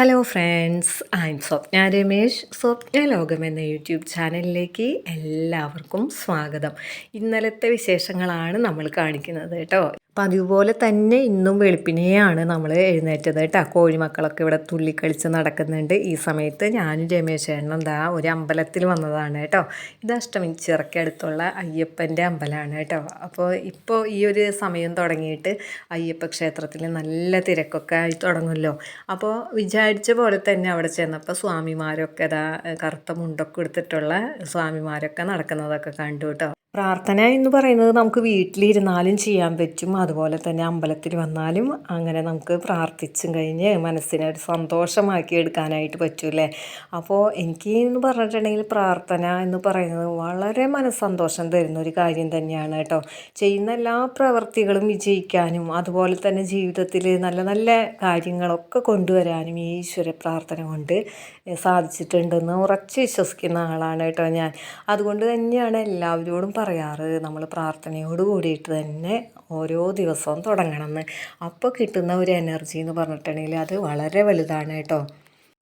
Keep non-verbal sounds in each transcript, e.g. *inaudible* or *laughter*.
Hello friends I'm Swapna Ramesh Swapna ലോകം എന്ന YouTube ചാനലിലേക്ക് എല്ലാവർക്കും സ്വാഗതം. ഇന്നലത്തെ വിശേഷങ്ങളാണ് നമ്മൾ കാണിക്കുന്നത് കേട്ടോ. അതുപോലെ തന്നെ ഇന്നും വെളുപ്പിനെയാണ് നമ്മൾ എഴുന്നേറ്റത് കേട്ടോ. കോഴിമക്കളൊക്കെ ഇവിടെ തുള്ളിക്കളിച്ച് നടക്കുന്നുണ്ട്. ഈ സമയത്ത് ഞാനും രമേശേണ്ണൻ എന്താ ഒരു അമ്പലത്തിൽ വന്നതാണ് കേട്ടോ. ഇത് അഷ്ടമിച്ചിറക്കി അടുത്തുള്ള അയ്യപ്പന്റെ അമ്പലമാണ് കേട്ടോ. അപ്പോൾ ഇപ്പോൾ ഈ ഒരു സമയം തുടങ്ങിയിട്ട് അയ്യപ്പ ക്ഷേത്രത്തിൽ നല്ല തിരക്കൊക്കെ ആയി തുടങ്ങുമല്ലോ. അപ്പോൾ വിചാരിച്ച പോലെ തന്നെ അവിടെ ചെന്നപ്പോൾ സ്വാമിമാരൊക്കെ ഇതാ കറുത്ത മുണ്ടൊക്കെ എടുത്തിട്ടുള്ള സ്വാമിമാരൊക്കെ നടക്കുന്നതൊക്കെ കണ്ടു കേട്ടോ. പ്രാർത്ഥന എന്ന് പറയുന്നത് നമുക്ക് വീട്ടിലിരുന്നാലും ചെയ്യാൻ പറ്റും. അതുപോലെ തന്നെ അമ്പലത്തിൽ വന്നാലും അങ്ങനെ നമുക്ക് പ്രാർത്ഥിച്ചും കഴിഞ്ഞ് മനസ്സിനെ ഒരു സന്തോഷമാക്കി എടുക്കാനായിട്ട് പറ്റൂലേ അപ്പോൾ എനിക്ക് എന്ന് പറഞ്ഞിട്ടുണ്ടെങ്കിൽ പ്രാർത്ഥന എന്ന് പറയുന്നത് വളരെ മനസ്സന്തോഷം തരുന്ന ഒരു കാര്യം തന്നെയാണ് കേട്ടോ. ചെയ്യുന്ന എല്ലാ പ്രവൃത്തികളും വിജയിക്കാനും അതുപോലെ തന്നെ ജീവിതത്തിൽ നല്ല നല്ല കാര്യങ്ങളൊക്കെ കൊണ്ടുവരാനും ഈ ഈശ്വര പ്രാർത്ഥന കൊണ്ട് സാധിച്ചിട്ടുണ്ടെന്ന് ഉറച്ച് വിശ്വസിക്കുന്ന ആളാണ് കേട്ടോ ഞാൻ. അതുകൊണ്ട് തന്നെയാണ് എല്ലാവരോടും പറയാറ് നമ്മൾ പ്രാർത്ഥനയോട് കൂടിയിട്ട് തന്നെ ഓരോ ദിവസവും തുടങ്ങണം എന്ന് അപ്പോൾ കിട്ടുന്ന ഒരു എനർജി എന്ന് പറഞ്ഞിട്ടുണ്ടെങ്കിൽ അത് വളരെ വലുതാണ് കേട്ടോ.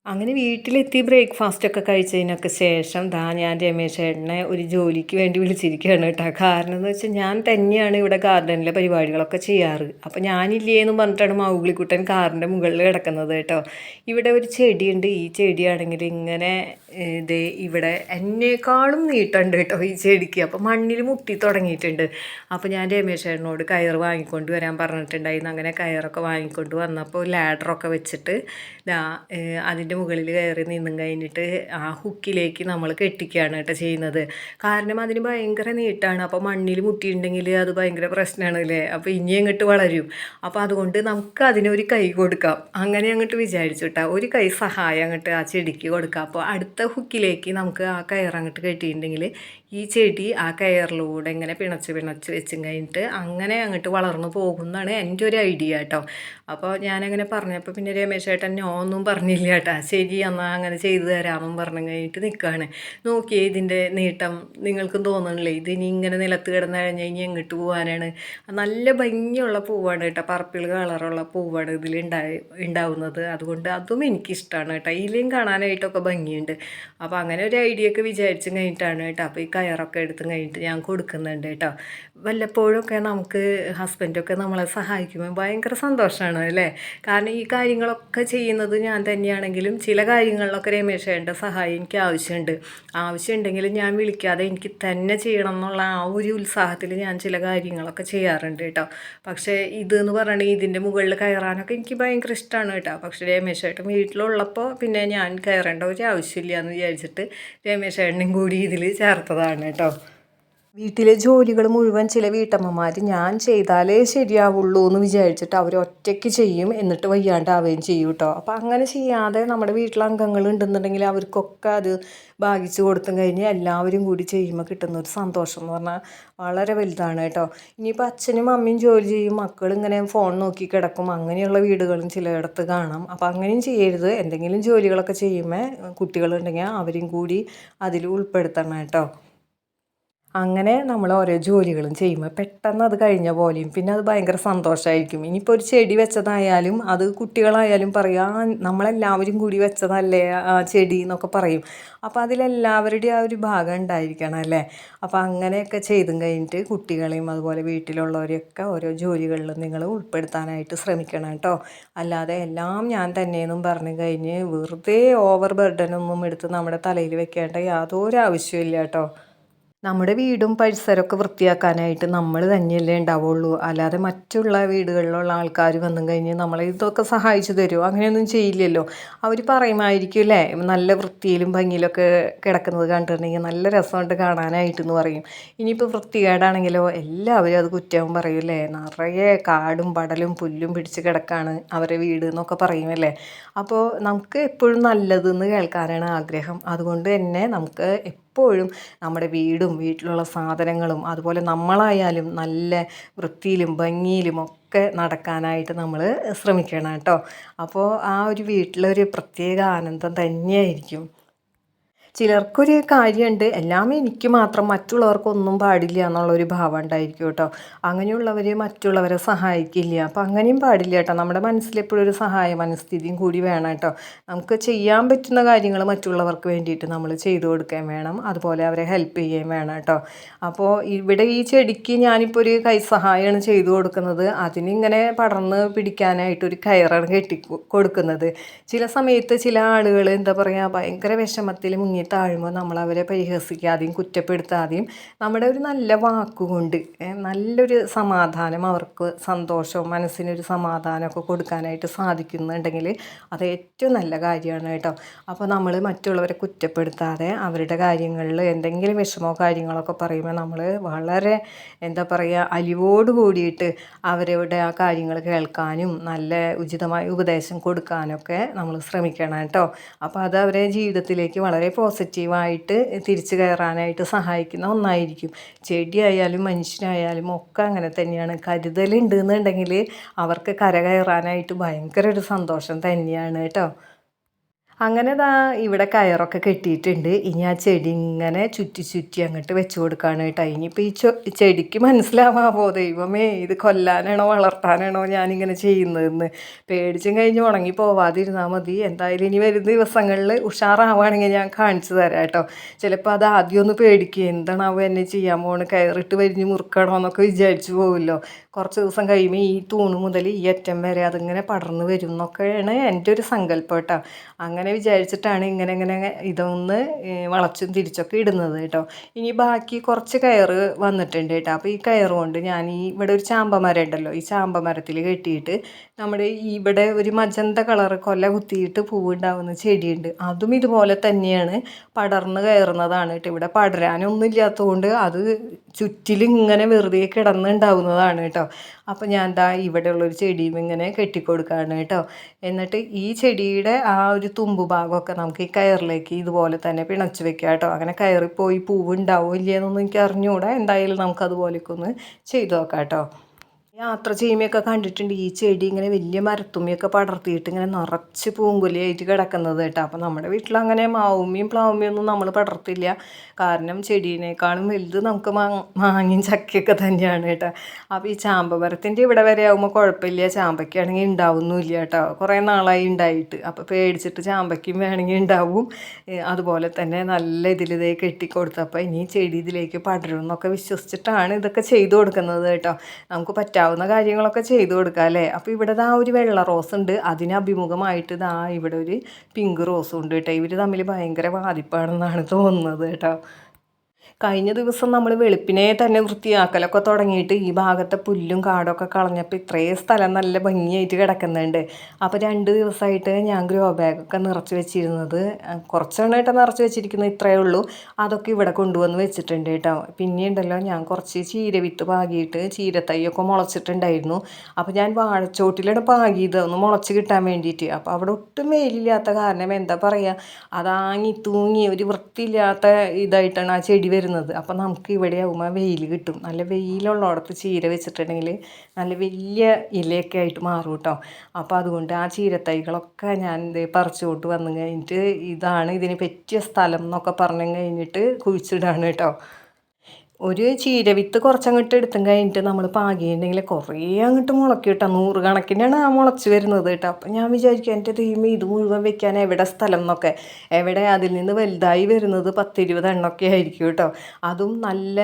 അങ്ങനെ വീട്ടിലെത്തി ബ്രേക്ക്ഫാസ്റ്റ് ഒക്കെ കഴിച്ചതിനൊക്കെ ശേഷം ദാ ഞാൻ രമേശ് ചേട്ടനെ ഒരു ജോലിക്ക് വേണ്ടി വിളിച്ചിരിക്കുകയാണ് കേട്ടോ. കാരണം എന്ന് വെച്ചാൽ ഞാൻ തന്നെയാണ് ഇവിടെ ഗാർഡനിലെ പരിപാടികളൊക്കെ ചെയ്യാറ്. അപ്പോൾ ഞാനില്ലേ എന്ന് പറഞ്ഞിട്ടാണ് മൗഗ്ലിക്കുട്ടൻ കാറിന്റെ മുകളിൽ കിടക്കുന്നത് കേട്ടോ. ഇവിടെ ഒരു ചെടിയുണ്ട്. ഈ ചെടിയാണെങ്കിൽ ഇങ്ങനെ ഇത് ഇവിടെ എന്നേക്കാളും നീട്ടുണ്ട് കേട്ടോ ഈ ചെടിക്ക്. അപ്പോൾ മണ്ണിൽ മുട്ടി തുടങ്ങിയിട്ടുണ്ട്. അപ്പോൾ ഞാൻ രമേശ് ചേട്ടനോട് കയർ വാങ്ങിക്കൊണ്ട് വരാൻ പറഞ്ഞിട്ടുണ്ടായിരുന്നു. അങ്ങനെ കയറൊക്കെ വാങ്ങിക്കൊണ്ട് വന്നപ്പോൾ ലാഡറൊക്കെ വെച്ചിട്ട് അതിന്റെ മുകളിൽ കയറി നിന്നും കഴിഞ്ഞിട്ട് ആ ഹുക്കിലേക്ക് നമ്മൾ കെട്ടിക്കുകയാണ് കേട്ടോ ചെയ്യുന്നത്. കാരണം അതിന് ഭയങ്കര നീട്ടാണ്. അപ്പോൾ മണ്ണിൽ മുട്ടിയിട്ടുണ്ടെങ്കിൽ അത് ഭയങ്കര പ്രശ്നമാണ് അല്ലേ അപ്പോൾ ഇനി അങ്ങോട്ട് വളരും? അപ്പോൾ അതുകൊണ്ട് നമുക്ക് അതിനൊരു കൈ കൊടുക്കാം. അങ്ങനെ അങ്ങോട്ട് വിചാരിച്ചു കേട്ടോ. ഒരു കൈ സഹായം അങ്ങോട്ട് ആ ചെടിക്ക് കൊടുക്കാം. അപ്പോൾ അടുത്ത ഹുക്കിലേക്ക് നമുക്ക് ആ കയർ അങ്ങോട്ട് കെട്ടിയിട്ടുണ്ടെങ്കിൽ ഈ ചെടി ആ കയറിലൂടെ ഇങ്ങനെ പിണച്ച് പിണച്ച് വെച്ചും കഴിഞ്ഞിട്ട് അങ്ങനെ അങ്ങോട്ട് വളർന്നു പോകുന്നതാണ് എന്റെ ഒരു ഐഡിയ കേട്ടോ. അപ്പോൾ ഞാനങ്ങനെ പറഞ്ഞപ്പോൾ പിന്നെ രമേശ് ചേട്ടൻ നോ ഒന്നും പറഞ്ഞില്ല കേട്ടോ. ശരി എന്നാൽ അങ്ങനെ ചെയ്തു തരാമെന്നും പറഞ്ഞു കഴിഞ്ഞിട്ട് നിൽക്കുകയാണ്. നോക്കിയേ ഇതിന്റെ നീട്ടം നിങ്ങൾക്കും തോന്നണില്ലേ? ഇത് ഇനി ഇങ്ങനെ നിലത്ത് കിടന്ന് കഴിഞ്ഞ് കഴിഞ്ഞാൽ എങ്ങോട്ട് പോകാനാണ്? നല്ല ഭംഗിയുള്ള പൂവാണ് കേട്ടോ. പർപ്പിൾ കളറുള്ള പൂവാണ് ഇതിൽ ഉണ്ടായി ഉണ്ടാവുന്നത്. അതുകൊണ്ട് അതും എനിക്കിഷ്ടമാണ് കേട്ടോ. ഇതിലേയും കാണാനായിട്ടൊക്കെ ഭംഗിയുണ്ട്. അപ്പോൾ അങ്ങനെ ഒരു ഐഡിയ ഒക്കെ വിചാരിച്ചും കഴിഞ്ഞിട്ടാണ് കേട്ടോ. അപ്പോൾ ഈ കയറൊക്കെ എടുത്തും കഴിഞ്ഞിട്ട് ഞാൻ കൊടുക്കുന്നുണ്ട് കേട്ടോ. വല്ലപ്പോഴൊക്കെ നമുക്ക് ഹസ്ബൻഡൊക്കെ നമ്മളെ സഹായിക്കുമ്പോൾ ഭയങ്കര സന്തോഷമാണ് അല്ലേ? കാരണം ഈ കാര്യങ്ങളൊക്കെ ചെയ്യുന്നത് ഞാൻ തന്നെയാണെങ്കിലും ചില കാര്യങ്ങളിലൊക്കെ രമേശേന്റെ സഹായം എനിക്ക് ആവശ്യമുണ്ട്. ആവശ്യമുണ്ടെങ്കിൽ ഞാൻ വിളിക്കാതെ എനിക്ക് തന്നെ ചെയ്യണം എന്നുള്ള ആ ഒരു ഉത്സാഹത്തിൽ ഞാൻ ചില കാര്യങ്ങളൊക്കെ ചെയ്യാറുണ്ട് കേട്ടോ. പക്ഷേ ഇതെന്ന് പറയണേ ഇതിന്റെ മുകളിൽ കയറാനൊക്കെ എനിക്ക് ഭയങ്കര ഇഷ്ടമാണ് കേട്ടോ. പക്ഷേ രമേശേട്ടൻ വീട്ടിലുള്ളപ്പോൾ പിന്നെ ഞാൻ കയറേണ്ട ഒരു ആവശ്യമില്ല. എന്ന് വിചാരിച്ചിട്ട് രമേശ് രമേശേട്ടനും കൂടി ഇതിൽ ചേർത്തതാണ് കേട്ടോ. വീട്ടിലെ ജോലികൾ മുഴുവൻ ചില വീട്ടമ്മമാർ ഞാൻ ചെയ്താലേ ശരിയാവുള്ളൂ എന്ന് വിചാരിച്ചിട്ട് അവർ ഒറ്റയ്ക്ക് ചെയ്യും എന്നിട്ട് വയ്യാണ്ടാവുകയും ചെയ്യും കേട്ടോ അപ്പോൾ അങ്ങനെ ചെയ്യാതെ നമ്മുടെ വീട്ടിലെ അംഗങ്ങൾ ഉണ്ടെന്നുണ്ടെങ്കിൽ അവർക്കൊക്കെ അത് ഭാഗിച്ചു കൊടുത്തും കഴിഞ്ഞ് എല്ലാവരും കൂടി ചെയ്യുമ്പോൾ കിട്ടുന്ന ഒരു സന്തോഷം എന്ന് പറഞ്ഞാൽ വളരെ വലുതാണ് കേട്ടോ ഇനിയിപ്പോൾ അച്ഛനും അമ്മയും ജോലി ചെയ്യും മക്കൾ ഇങ്ങനെ ഫോൺ നോക്കി കിടക്കും അങ്ങനെയുള്ള വീടുകളും ചിലയിടത്ത് കാണാം. അപ്പോൾ അങ്ങനെയും ചെയ്യരുത്. എന്തെങ്കിലും ജോലികളൊക്കെ ചെയ്യുമ്പോൾ കുട്ടികളുണ്ടെങ്കിൽ അവരും കൂടി അതിൽ ഉൾപ്പെടുത്തണം കേട്ടോ അങ്ങനെ നമ്മൾ ഓരോ ജോലികളും ചെയ്യുമ്പോൾ പെട്ടെന്ന് അത് കഴിഞ്ഞ പോലെയും പിന്നെ അത് ഭയങ്കര സന്തോഷമായിരിക്കും ഇനിയിപ്പോൾ ഒരു ചെടി വെച്ചതായാലും അത് കുട്ടികളായാലും പറയും നമ്മളെല്ലാവരും കൂടി വെച്ചതല്ലേ ആ ചെടി എന്നൊക്കെ പറയും. അപ്പോൾ അതിലെല്ലാവരുടെയും ആ ഒരു ഭാഗം ഉണ്ടായിരിക്കണം അല്ലേ? അപ്പോൾ അങ്ങനെയൊക്കെ ചെയ്തും കഴിഞ്ഞിട്ട് കുട്ടികളെയും അതുപോലെ വീട്ടിലുള്ളവരെയൊക്കെ ഓരോ ജോലികളിലും നിങ്ങൾ ഉൾപ്പെടുത്താനായിട്ട് ശ്രമിക്കണം കേട്ടോ. അല്ലാതെ എല്ലാം ഞാൻ തന്നെയെന്നും പറഞ്ഞു കഴിഞ്ഞ് വെറുതെ ഓവർ ബർഡനൊന്നും എടുത്ത് നമ്മുടെ തലയിൽ വെക്കേണ്ട യാതൊരു ആവശ്യമില്ല കേട്ടോ. നമ്മുടെ വീടും പരിസരമൊക്കെ വൃത്തിയാക്കാനായിട്ട് നമ്മൾ തന്നെയല്ലേ ഉണ്ടാവുള്ളൂ. അല്ലാതെ മറ്റുള്ള വീടുകളിലുള്ള ആൾക്കാർ വന്നു കഴിഞ്ഞ് നമ്മളെ ഇതൊക്കെ സഹായിച്ചു തരുമോ? അങ്ങനെയൊന്നും ചെയ്യില്ലല്ലോ. അവർ പറയുമായിരിക്കും അല്ലേ? നല്ല വൃത്തിയിലും ഭംഗിയിലൊക്കെ കിടക്കുന്നത് കണ്ടിട്ടുണ്ടെങ്കിൽ നല്ല രസമുണ്ട് കാണാനായിട്ടെന്ന് പറയും. ഇനിയിപ്പോൾ വൃത്തികേടാണെങ്കിലോ എല്ലാവരും അത് കുറ്റവും പറയുമല്ലേ നിറയെ കാടും പടലും പുല്ലും പിടിച്ച് കിടക്കാണ് അവരെ വീട് എന്നൊക്കെ പറയുമല്ലേ അപ്പോൾ നമുക്ക് എപ്പോഴും നല്ലതെന്ന് കേൾക്കാനാണ് ആഗ്രഹം. അതുകൊണ്ട് തന്നെ നമുക്ക് എപ്പോഴും നമ്മുടെ വീടും വീട്ടിലുള്ള സാധനങ്ങളും അതുപോലെ നമ്മളായാലും നല്ല വൃത്തിയിലും ഭംഗിയിലും ഒക്കെ നടക്കാനായിട്ട് നമ്മൾ ശ്രമിക്കണം കേട്ടോ. അപ്പോൾ ആ ഒരു വീട്ടിലൊരു പ്രത്യേക ആനന്ദം തന്നെയായിരിക്കും. ചിലർക്കൊരു കാര്യമുണ്ട്. എല്ലാം എനിക്ക് മാത്രം മറ്റുള്ളവർക്കൊന്നും പാടില്ല എന്നുള്ളൊരു ഭാവം ഉണ്ടായിരിക്കും കേട്ടോ. അങ്ങനെയുള്ളവർ മറ്റുള്ളവരെ സഹായിക്കില്ല. അപ്പോൾ അങ്ങനെയും പാടില്ല കേട്ടോ. നമ്മുടെ മനസ്സിലെപ്പോഴും ഒരു സഹായ മനസ്ഥിതിയും കൂടി വേണം കേട്ടോ. നമുക്ക് ചെയ്യാൻ പറ്റുന്ന കാര്യങ്ങൾ മറ്റുള്ളവർക്ക് വേണ്ടിയിട്ട് നമ്മൾ ചെയ്തു കൊടുക്കാൻ വേണം. അതുപോലെ അവരെ ഹെൽപ്പ് ചെയ്യുകയും വേണം കേട്ടോ. അപ്പോൾ ഇവിടെ ഈ ചെടിക്ക് ഞാനിപ്പോൾ ഒരു കൈസഹായമാണ് ചെയ്തു കൊടുക്കുന്നത്. അതിനിങ്ങനെ പടർന്ന് പിടിക്കാനായിട്ട് ഒരു കയറാണ് കെട്ടി കൊടുക്കുന്നത്. ചില സമയത്ത് ചില ആളുകൾ എന്താ പറയുക ഭയങ്കര വിഷമത്തിൽ മുങ്ങി താഴുമ്പോൾ നമ്മൾ അവരെ പരിഹസിക്കാതെയും കുറ്റപ്പെടുത്താതെയും നമ്മുടെ ഒരു നല്ല വാക്കുകൊണ്ട് നല്ലൊരു സമാധാനം അവർക്ക് സന്തോഷവും മനസ്സിനൊരു സമാധാനമൊക്കെ കൊടുക്കാനായിട്ട് സാധിക്കുന്നുണ്ടെങ്കിൽ അത് ഏറ്റവും നല്ല കാര്യമാണ് കേട്ടോ. അപ്പോൾ നമ്മൾ മറ്റുള്ളവരെ കുറ്റപ്പെടുത്താതെ അവരുടെ കാര്യങ്ങളിൽ എന്തെങ്കിലും വിഷമോ കാര്യങ്ങളൊക്കെ പറയുമ്പോൾ നമ്മൾ വളരെ എന്താ പറയുക അലിവോട് കൂടിയിട്ട് അവരുടെ ആ കാര്യങ്ങൾ കേൾക്കാനും നല്ല ഉചിതമായ ഉപദേശം കൊടുക്കാനൊക്കെ നമ്മൾ ശ്രമിക്കണം കേട്ടോ. അപ്പോൾ അത് അവരെ ജീവിതത്തിലേക്ക് വളരെ പോസിറ്റീവായിട്ട് തിരിച്ചു കയറാനായിട്ട് സഹായിക്കുന്ന ഒന്നായിരിക്കും. ചെടിയായാലും മനുഷ്യനായാലും ഒക്കെ അങ്ങനെ തന്നെയാണ്. കരുതലുണ്ട് എന്നുണ്ടെങ്കിൽ അവർക്ക് കര കയറാനായിട്ട് ഭയങ്കര ഒരു സന്തോഷം തന്നെയാണ് കേട്ടോ. അങ്ങനെ ദാ ഇവിടെ കയറൊക്കെ കെട്ടിയിട്ടുണ്ട്. ഇനി ആ ചെടി ഇങ്ങനെ ചുറ്റി ചുറ്റി അങ്ങോട്ട് വെച്ച് കൊടുക്കുകയാണ് കേട്ടോ. ഇനിയിപ്പോൾ ഈ ചെടിക്ക് മനസ്സിലാവാമോ ദൈവമേ ഇത് കൊല്ലാനാണോ വളർത്താനാണോ ഞാനിങ്ങനെ ചെയ്യുന്നതെന്ന്. പേടിച്ചും കഴിഞ്ഞ് ഉണങ്ങി പോവാതിരുന്നാൽ മതി. എന്തായാലും ഇനി വരുന്ന ദിവസങ്ങളിൽ ഉഷാറാവുകയാണെങ്കിൽ ഞാൻ കാണിച്ചു തരാം കേട്ടോ. ചിലപ്പോൾ അത് ആദ്യം ഒന്ന് പേടിക്കുക എന്താണാവോ എന്നെ ചെയ്യാൻ പോണ് കയറിട്ട് വരിഞ്ഞ് മുറുക്കണോ എന്നൊക്കെ വിചാരിച്ചു പോകുമല്ലോ കുറച്ച് ദിവസം കഴിയുമ്പോൾ ഈ തൂണ് മുതൽ ഈ അറ്റം വരെ അതിങ്ങനെ പടർന്നു വരും എന്നൊക്കെയാണ് എന്റെ ഒരു സങ്കല്പം കേട്ടോ. അങ്ങനെ വിചാരിച്ചിട്ടാണ് ഇങ്ങനെ ഇങ്ങനെ ഇതൊന്ന് വളച്ചും തിരിച്ചൊക്കെ ഇടുന്നത് കേട്ടോ. ഇനി ബാക്കി കുറച്ച് കയറ് വന്നിട്ടുണ്ട് കേട്ടോ. അപ്പോൾ ഈ കയറ് കൊണ്ട് ഞാൻ ഈ ഇവിടെ ഒരു ചാമ്പമരം ഉണ്ടല്ലോ ഈ ചാമ്പമരത്തിൽ കെട്ടിയിട്ട് നമ്മുടെ ഇവിടെ ഒരു മജന്ത കളർ കൊല കുത്തിയിട്ട് പൂവുണ്ടാവുന്ന ചെടിയുണ്ട്. അതും ഇതുപോലെ തന്നെയാണ് പടർന്ന് കയറുന്നതാണ് കേട്ടോ. ഇവിടെ പടരാനൊന്നും ഇല്ലാത്തതുകൊണ്ട് അത് ചുറ്റിലും ഇങ്ങനെ വെറുതെ കിടന്നുണ്ടാവുന്നതാണ് കേട്ടോ. അപ്പോൾ ഞാൻ ദാ ഇവിടെയുള്ളൊരു ചെടിയും ഇങ്ങനെ കെട്ടിക്കൊടുക്കുകയാണ് കേട്ടോ. എന്നിട്ട് ഈ ചെടിയുടെ ആ ഒരു തുമ്പ് ഭാഗമൊക്കെ നമുക്ക് ഈ കയറിലേക്ക് ഇതുപോലെ തന്നെ പിണച്ചു വെക്കാം കേട്ടോ. അങ്ങനെ കയറിപ്പോയി പൂവ് ഉണ്ടാവും ഇല്ലയെന്നൊന്നും എനിക്ക് അറിഞ്ഞുകൂടാ എന്തായാലും നമുക്ക് ഒന്ന് ചെയ്തു നോക്കാം കേട്ടോ. യാത്ര ചെയ്യുമ്പോഴൊക്കെ കണ്ടിട്ടുണ്ട്. ഈ ചെടി ഇങ്ങനെ വലിയ മരത്തുമ്മിയൊക്കെ പടർത്തിയിട്ട് ഇങ്ങനെ നിറച്ച് പൂങ്കുലയായിട്ട് കിടക്കുന്നത് കേട്ടോ. അപ്പോൾ നമ്മുടെ വീട്ടിലങ്ങനെ മാവുമ്മിയും പ്ലാവുമ്മിയും ഒന്നും നമ്മൾ പടർത്തില്ല. കാരണം ചെടീനേക്കാളും വലുത് നമുക്ക് മാങ്ങയും ചക്കയൊക്കെ തന്നെയാണ് കേട്ടോ. അപ്പോൾ ഈ ചാമ്പ മരത്തിന്റെ ഇവിടെ വരെ ആകുമ്പോൾ കുഴപ്പമില്ല. ചാമ്പയ്ക്കാണെങ്കിൽ ഉണ്ടാവുന്നില്ല കേട്ടോ. കുറേ നാളായി ഉണ്ടായിട്ട്. അപ്പോൾ പേടിച്ചിട്ട് ചാമ്പയ്ക്കും വേണമെങ്കിൽ ഉണ്ടാവും. അതുപോലെ തന്നെ നല്ല ഇതിൽ ഇതേ കെട്ടിക്കൊടുത്തപ്പോൾ ഇനി ചെടി ഇതിലേക്ക് പടരും എന്നൊക്കെ വിശ്വസിച്ചിട്ടാണ് ഇതൊക്കെ ചെയ്തു കൊടുക്കുന്നത് കേട്ടോ. നമുക്ക് പറ്റാവുന്ന കാര്യങ്ങളൊക്കെ ചെയ്തു കൊടുക്കുക അല്ലേ? അപ്പോൾ ഇവിടെ ആ ഒരു വെള്ള റോസ് ഉണ്ട്. അതിന് അഭിമുഖമായിട്ട് ദാ ഇവിടെ ഒരു പിങ്ക് റോസും ഉണ്ട് കേട്ടോ. ഇവർ തമ്മിൽ ഭയങ്കര ബാധിപ്പാണെന്നാണ് തോന്നുന്നത് കേട്ടോ. കഴിഞ്ഞ ദിവസം നമ്മൾ വെളുപ്പിനെ തന്നെ വൃത്തിയാക്കലൊക്കെ തുടങ്ങിയിട്ട് ഈ ഭാഗത്തെ പുല്ലും കാടൊക്കെ കളഞ്ഞപ്പോൾ ഇത്രയും സ്ഥലം നല്ല ഭംഗിയായിട്ട് കിടക്കുന്നുണ്ട്. അപ്പോൾ രണ്ട് ദിവസമായിട്ട് ഞാൻ ഗ്രോ ബാഗൊക്കെ നിറച്ച് വെച്ചിരുന്നത്. കുറച്ചെണ്ണമായിട്ട് നിറച്ച് വെച്ചിരിക്കുന്നത് ഇത്രയേ ഉള്ളൂ. അതൊക്കെ ഇവിടെ കൊണ്ടുവന്ന് വെച്ചിട്ടുണ്ട് കേട്ടോ. പിന്നെ ഉണ്ടല്ലോ ഞാൻ കുറച്ച് ചീര വിത്ത് പാകിയിട്ട് ചീരത്തൈയൊക്കെ മുളച്ചിട്ടുണ്ടായിരുന്നു. അപ്പോൾ ഞാൻ വാഴച്ചോട്ടിലാണ് പാകിയത് ഒന്ന് മുളച്ച് കിട്ടാൻ വേണ്ടിയിട്ട്. അപ്പോൾ അവിടെ ഒട്ടും വെയിലില്ലാത്ത കാരണം എന്താ പറയുക അതാങ്ങി തൂങ്ങി ഒരു വൃത്തിയില്ലാത്ത ഇതായിട്ടാണ് ആ ചെടി വരുന്നത്. അപ്പോൾ നമുക്ക് ഇവിടെ ആകുമ്പോൾ വെയിൽ കിട്ടും. നല്ല വെയിലുള്ളിടത്ത് ചീര വെച്ചിട്ടുണ്ടെങ്കിൽ നല്ല വലിയ ഇലയൊക്കെ ആയിട്ട് മാറും കേട്ടോ അപ്പോൾ അതുകൊണ്ട് ആ ചീരത്തൈകളൊക്കെ ഞാൻ ഇത് പറിച്ചുകൊണ്ട് വന്നു കഴിഞ്ഞിട്ട് ഇതാണ് ഇതിന് പറ്റിയ സ്ഥലം എന്നൊക്കെ പറഞ്ഞു കഴിഞ്ഞിട്ട് കുഴിച്ചിടാണ് കേട്ടോ ഒരു ചീരവിത്ത് കുറച്ചങ്ങോട്ട് എടുത്തും കഴിഞ്ഞിട്ട് നമ്മൾ പാകിയിട്ടുണ്ടെങ്കിൽ കുറേ അങ്ങോട്ട് മുളക്കി കിട്ടാം. നൂറ് കണക്കിനാണ് ആ മുളച്ച് വരുന്നത് കേട്ടോ. അപ്പം ഞാൻ വിചാരിക്കും എന്റെ ദൈവം ഇത് മുഴുവൻ വെക്കാൻ എവിടെ സ്ഥലം എന്നൊക്കെ. എവിടെ അതിൽ നിന്ന് വലുതായി വരുന്നത് പത്തിരുപത് എണ്ണൊക്കെ ആയിരിക്കും കേട്ടോ. അതും നല്ല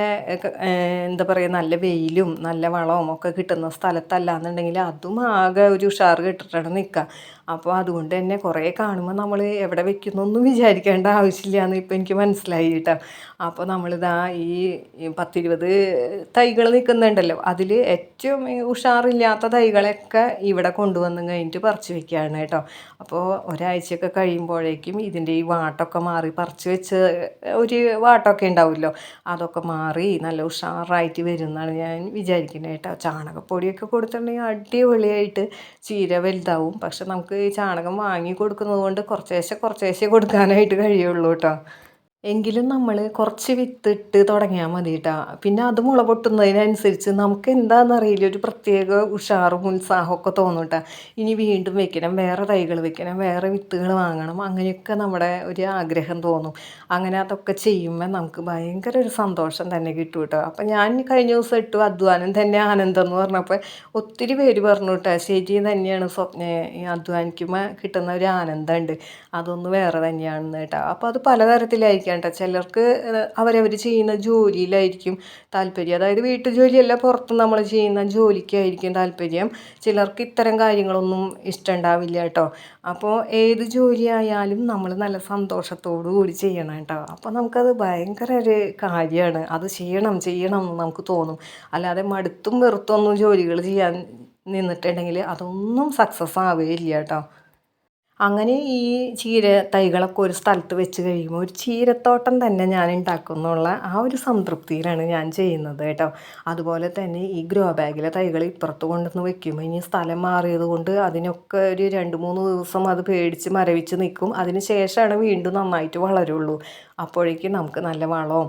എന്താ പറയുക നല്ല വെയിലും നല്ല വളവും ഒക്കെ കിട്ടുന്ന സ്ഥലത്തല്ല എന്നുണ്ടെങ്കിൽ അതും ആകെ ഒരു ഉഷാർ കിട്ടിട്ടാണ് നിൽക്കുക. അപ്പോൾ അതുകൊണ്ട് തന്നെ കുറേ കാണുമ്പോൾ നമ്മൾ എവിടെ വെക്കുന്നൊന്നും വിചാരിക്കേണ്ട ആവശ്യമില്ല എന്ന് ഇപ്പം എനിക്ക് മനസ്സിലായി കേട്ടോ. അപ്പോൾ നമ്മളിതാ ഈ പത്തിരുപത് തൈകൾ നിൽക്കുന്നുണ്ടല്ലോ അതിൽ ഏറ്റവും ഉഷാറില്ലാത്ത തൈകളൊക്കെ ഇവിടെ കൊണ്ടുവന്ന് കഴിഞ്ഞിട്ട് പറിച്ച് വെക്കുകയാണ് കേട്ടോ. അപ്പോൾ ഒരാഴ്ചയൊക്കെ കഴിയുമ്പോഴേക്കും ഇതിന്റെ ഈ വാട്ടൊക്കെ മാറി പറിച്ച് വെച്ച് ഒരു വാട്ടൊക്കെ ഉണ്ടാവുമല്ലോ അതൊക്കെ മാറി നല്ല ഉഷാറായിട്ട് വരുമെന്നാണ് ഞാൻ വിചാരിക്കുന്നത് കേട്ടോ. ചാണകപ്പൊടിയൊക്കെ കൊടുത്തിട്ടുണ്ടെങ്കിൽ അടിപൊളിയായിട്ട് ചീര വലുതാവും. പക്ഷെ നമുക്ക് ഈ ചാണകം വാങ്ങി കൊടുക്കുന്നത് കൊണ്ട് കുറച്ചേശ്ശെ കുറച്ചേശ്ശെ കൊടുക്കാനായിട്ട് കഴിയുള്ളൂ കേട്ടോ. എങ്കിലും നമ്മൾ കുറച്ച് വിത്തിട്ട് തുടങ്ങിയാൽ മതി കേട്ടോ പിന്നെ അത് മുള പൊട്ടുന്നതിനനുസരിച്ച് നമുക്ക് എന്താണെന്നറിയില്ല ഒരു പ്രത്യേക ഉഷാറും ഉത്സാഹമൊക്കെ തോന്നും കേട്ടോ ഇനി വീണ്ടും വെക്കണം വേറെ തൈകൾ വെക്കണം വേറെ വിത്തുകൾ വാങ്ങണം അങ്ങനെയൊക്കെ നമ്മുടെ ഒരു ആഗ്രഹം തോന്നും. അങ്ങനെ അതൊക്കെ ചെയ്യുമ്പോൾ നമുക്ക് ഭയങ്കര ഒരു സന്തോഷം തന്നെ കിട്ടും കേട്ടോ അപ്പം ഞാൻ കഴിഞ്ഞ ദിവസം ഇട്ടു അധ്വാനം തന്നെ ആനന്ദം എന്ന് പറഞ്ഞപ്പോൾ ഒത്തിരി പേര് പറഞ്ഞു കേട്ടോ ശരി തന്നെയാണ് സ്വപ്ന അധ്വാനിക്കുമ്പോൾ കിട്ടുന്ന ഒരു ആനന്ദമുണ്ട് അതൊന്ന് വേറെ തന്നെയാണെന്ന് കേട്ടോ. അപ്പോൾ അത് പലതരത്തിലായിരിക്കാം. കേട്ടോ ചിലർക്ക് അവരവർ ചെയ്യുന്ന ജോലിയിലായിരിക്കും താല്പര്യം. അതായത് വീട്ടു ജോലിയല്ല പുറത്ത് നമ്മൾ ചെയ്യുന്ന ജോലിക്കായിരിക്കും താല്പര്യം. ചിലർക്ക് ഇത്തരം കാര്യങ്ങളൊന്നും ഇഷ്ടമുണ്ടാവില്ല കേട്ടോ. അപ്പോൾ ഏത് ജോലിയായാലും നമ്മൾ നല്ല സന്തോഷത്തോടു കൂടി ചെയ്യണം കേട്ടോ. അപ്പോൾ നമുക്കത് ഭയങ്കര ഒരു കാര്യമാണ്. അത് ചെയ്യണം ചെയ്യണം എന്ന് നമുക്ക് തോന്നും. അല്ലാതെ മടുത്തും വെറുത്തൊന്നും ജോലികൾ ചെയ്യാൻ നിന്നിട്ടുണ്ടെങ്കിൽ അതൊന്നും സക്സസ് ആവുകയില്ല കേട്ടോ. അങ്ങനെ ഈ ചീര തൈകളൊക്കെ ഒരു സ്ഥലത്ത് വെച്ച് കഴിയുമ്പോൾ ഒരു ചീരത്തോട്ടം തന്നെ ഞാൻ ഉണ്ടാക്കുന്നുള്ള ആ ഒരു സംതൃപ്തിയിലാണ് ഞാൻ ചെയ്യുന്നത് കേട്ടോ. അതുപോലെ തന്നെ ഈ ഗ്രോ ബാഗിലെ തൈകൾ ഇപ്പുറത്ത് കൊണ്ടുവന്ന് വെക്കുമ്പോൾ ഇനി സ്ഥലം മാറിയത് കൊണ്ട് അതിനൊക്കെ ഒരു രണ്ട് മൂന്ന് ദിവസം അത് പേടിച്ച് മരവിച്ച് നിൽക്കും. അതിന് ശേഷമാണ് വീണ്ടും നന്നായിട്ട് വളരുള്ളൂ. അപ്പോഴേക്കും നമുക്ക് നല്ല വളവും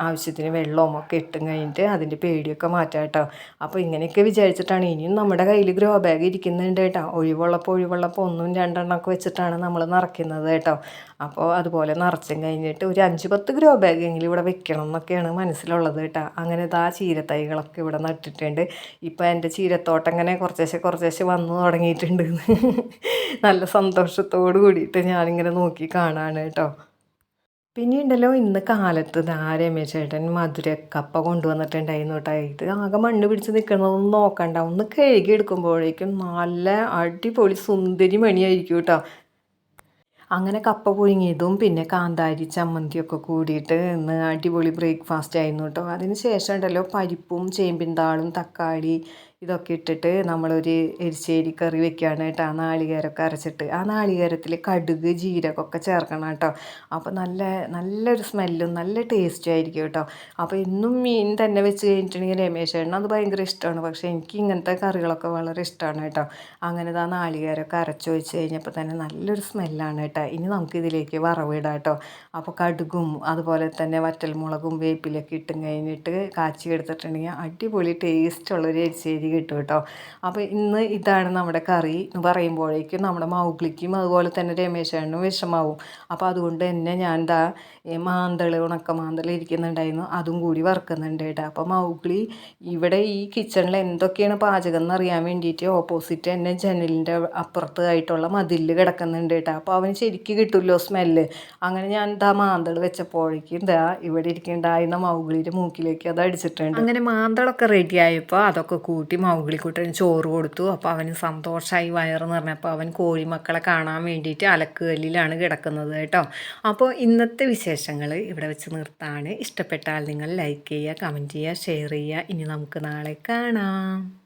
ആവശ്യത്തിന് വെള്ളവും ഒക്കെ ഇട്ടും കഴിഞ്ഞിട്ട് അതിന്റെ പേടിയൊക്കെ മാറ്റാം കേട്ടോ. അപ്പോൾ ഇങ്ങനെയൊക്കെ വിചാരിച്ചിട്ടാണ് ഇനിയും നമ്മുടെ കയ്യിൽ ഗ്രോ ബാഗ് ഇരിക്കുന്നുണ്ട് കേട്ടോ. ഒഴിവുള്ളപ്പോൾ ഒഴിവുള്ളപ്പോൾ ഒന്നും രണ്ടെണ്ണമൊക്കെ വെച്ചിട്ടാണ് നമ്മൾ നിറയ്ക്കുന്നത് കേട്ടോ. അപ്പോൾ അതുപോലെ നിറച്ചും കഴിഞ്ഞിട്ട് ഒരു അഞ്ച് പത്ത് ഗ്രോ ബാഗെങ്കിലും ഇവിടെ വെക്കണം എന്നൊക്കെയാണ് മനസ്സിലുള്ളത് കേട്ടോ. അങ്ങനെ ഇതാ ചീരത്തൈകളൊക്കെ ഇവിടെ നട്ടിട്ടുണ്ട്. ഇപ്പോൾ എന്റെ ചീരത്തോട്ടം ഇങ്ങനെ കുറച്ചേശ്ശെ കുറച്ചേശ്ശെ വന്നു തുടങ്ങിയിട്ടുണ്ട്. *laughs* നല്ല സന്തോഷത്തോട് കൂടിയിട്ട് ഞാനിങ്ങനെ നോക്കി കാണാണ് കേട്ടോ. പിന്നെ ഉണ്ടല്ലോ ഇന്ന് കാലത്ത് ദാ രമേശേട്ടൻ മധുരക്കപ്പ കൊണ്ടുവന്നിട്ടുണ്ടായിരുന്നു കേട്ടോ ഇത് ആകെ മണ്ണ് പിടിച്ച് നിൽക്കണതൊന്നും നോക്കണ്ട. ഒന്ന് കഴുകി എടുക്കുമ്പോഴേക്കും നല്ല അടിപൊളി സുന്ദരി മണിയായിരിക്കും കേട്ടോ അങ്ങനെ കപ്പ പുഴുങ്ങിയതും പിന്നെ കാന്താരി ചമ്മന്തിയൊക്കെ കൂടിയിട്ട് ഇന്ന് അടിപൊളി ബ്രേക്ക്ഫാസ്റ്റ് ആയിരുന്നു കേട്ടോ അതിന് ശേഷം ഉണ്ടല്ലോ പരിപ്പും ചേമ്പിൻ താളും തക്കാളി ഇതൊക്കെ ഇട്ടിട്ട് നമ്മളൊരു എരിശ്ശേരി കറി വെക്കുകയാണ് കേട്ടോ ആ നാളികേരമൊക്കെ അരച്ചിട്ട്. ആ നാളികേരത്തിൽ കടുക് ജീരകമൊക്കെ ചേർക്കണം കേട്ടോ. അപ്പോൾ നല്ല നല്ലൊരു സ്മെല്ലും നല്ല ടേസ്റ്റും ആയിരിക്കും കേട്ടോ. അപ്പോൾ ഇന്നും മീൻ തന്നെ വെച്ച് കഴിഞ്ഞിട്ടുണ്ടെങ്കിൽ രമേശ് അത് ഭയങ്കര ഇഷ്ടമാണ്. പക്ഷേ എനിക്ക് ഇങ്ങനത്തെ കറികളൊക്കെ വളരെ ഇഷ്ടമാണ് കേട്ടോ. അങ്ങനെ ആ നാളികേരമൊക്കെ അരച്ച് വെച്ച് കഴിഞ്ഞപ്പോൾ തന്നെ നല്ലൊരു സ്മെല്ലാണ് കേട്ടോ. ഇനി നമുക്ക് നമുക്കിതിലേക്ക് വറവിടാം കേട്ടോ. അപ്പോൾ കടുകും അതുപോലെ തന്നെ വറ്റൽമുളകും വേപ്പിലൊക്കെ ഇട്ടും കഴിഞ്ഞിട്ട് കാച്ചി എടുത്തിട്ടുണ്ടെങ്കിൽ അടിപൊളി ടേസ്റ്റ് ടേസ്റ്റുള്ളൊരു എരിശ്ശേരി കിട്ടും കേട്ടോ. അപ്പോൾ ഇന്ന് ഇതാണ് നമ്മുടെ കറി എന്ന് പറയുമ്പോഴേക്കും നമ്മുടെ മൗഗ്ലിക്കും അതുപോലെ തന്നെ രമേശേണ്ണും വിഷമാവും. അപ്പോൾ അതുകൊണ്ട് തന്നെ ഞാൻ എന്താ മാന്തൾ ഉണക്ക മാന്തൾ ഇരിക്കുന്നുണ്ടായിരുന്നു. അതും കൂടി വറുക്കുന്നുണ്ട് കേട്ടോ. അപ്പോൾ മൗഗ്ലി ഇവിടെ ഈ കിച്ചണിൽ എന്തൊക്കെയാണ് പാചകം എന്ന് അറിയാൻ വേണ്ടിയിട്ട് ഓപ്പോസിറ്റ് തന്നെ ജനലിന്റെ അപ്പുറത്തായിട്ടുള്ള മതിൽ കിടക്കുന്നുണ്ട് കേട്ടോ. അപ്പോൾ അവന് ശരിക്കും കിട്ടുമല്ലോ സ്മെല്ല്. അങ്ങനെ ഞാൻ എന്താ മാന്തൾ വെച്ചപ്പോഴേക്കും എന്താ ഇവിടെ ഇരിക്കേണ്ടായിരുന്ന മൗഗ്ലിയുടെ മൂക്കിലേക്ക് അത് അടിച്ചിട്ടുണ്ട്. അങ്ങനെ മാന്തളൊക്കെ റെഡി ആയപ്പോൾ അതൊക്കെ കൂട്ടി മൗഗ്ലിക്കുട്ടന് ചോറ് കൊടുത്തു. അപ്പോൾ അവന് സന്തോഷമായി വയറെന്ന് പറഞ്ഞപ്പോൾ അവൻ കോഴിമക്കളെ കാണാൻ വേണ്ടിയിട്ട് അലക്കുകല്ലിലാണ് കിടക്കുന്നത് കേട്ടോ. അപ്പോൾ ഇന്നത്തെ വിശേഷങ്ങൾ ഇവിടെ വെച്ച് നിർത്താണ്. ഇഷ്ടപ്പെട്ടാൽ നിങ്ങൾ ലൈക്ക് ചെയ്യുക കമന്റ് ചെയ്യുക ഷെയർ ചെയ്യുക. ഇനി നമുക്ക് നാളെ കാണാം.